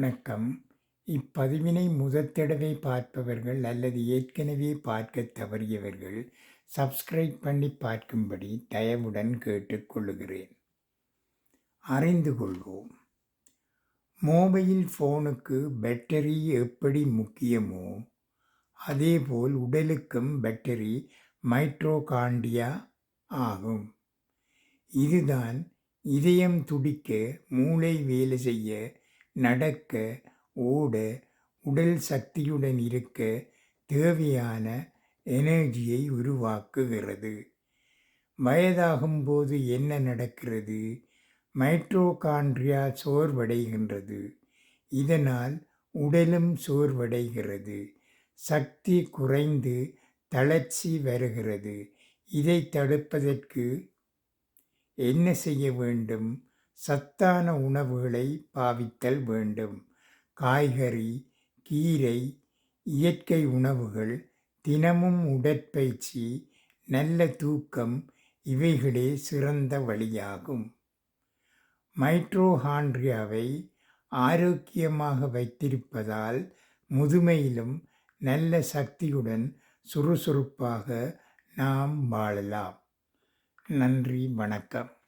வணக்கம். இப்பதிவினை முதத்தடவை பார்ப்பவர்கள் அல்லது ஏற்கனவே பார்க்க தவறியவர்கள் சப்ஸ்கிரைப் பண்ணி பார்க்கும்படி தயவுடன் கேட்டுக்கொள்கிறேன் அறிந்து கொள்வோம். மொபைல் ஃபோனுக்கு பேட்டரி எப்படி முக்கியமோ அதேபோல் உடலுக்கும் பேட்டரி மைட்ரோகாண்டியா ஆகும். இதுதான் இதயம் துடிக்க மூளை வேலை செய்ய நடக்க ஓட உடல் சக்தியுடன் இருக்க தேவையான எனர்ஜியை உருவாக்குகிறது. வயதாகும்போது என்ன நடக்கிறது? மைட்ரோகாண்ட்ரியா சோர்வடைகின்றது. இதனால் உடலும் சோர்வடைகிறது. சக்தி குறைந்து தளர்ச்சி வருகிறது. இதை தடுப்பதற்கு என்ன செய்ய வேண்டும்? சத்தான உணவுகளை பாவித்தல் வேண்டும். காய்கறி கீரை இயற்கை உணவுகள் தினமும் உடற்பயிற்சி நல்ல தூக்கம் இவைகளே சிறந்த வழியாகும். மைட்ரோஹாண்ட்ரியாவை ஆரோக்கியமாக வைத்திருப்பதால் முதுமையிலும் நல்ல சக்தியுடன் சுறுசுறுப்பாக நாம் வாழலாம். நன்றி வணக்கம்.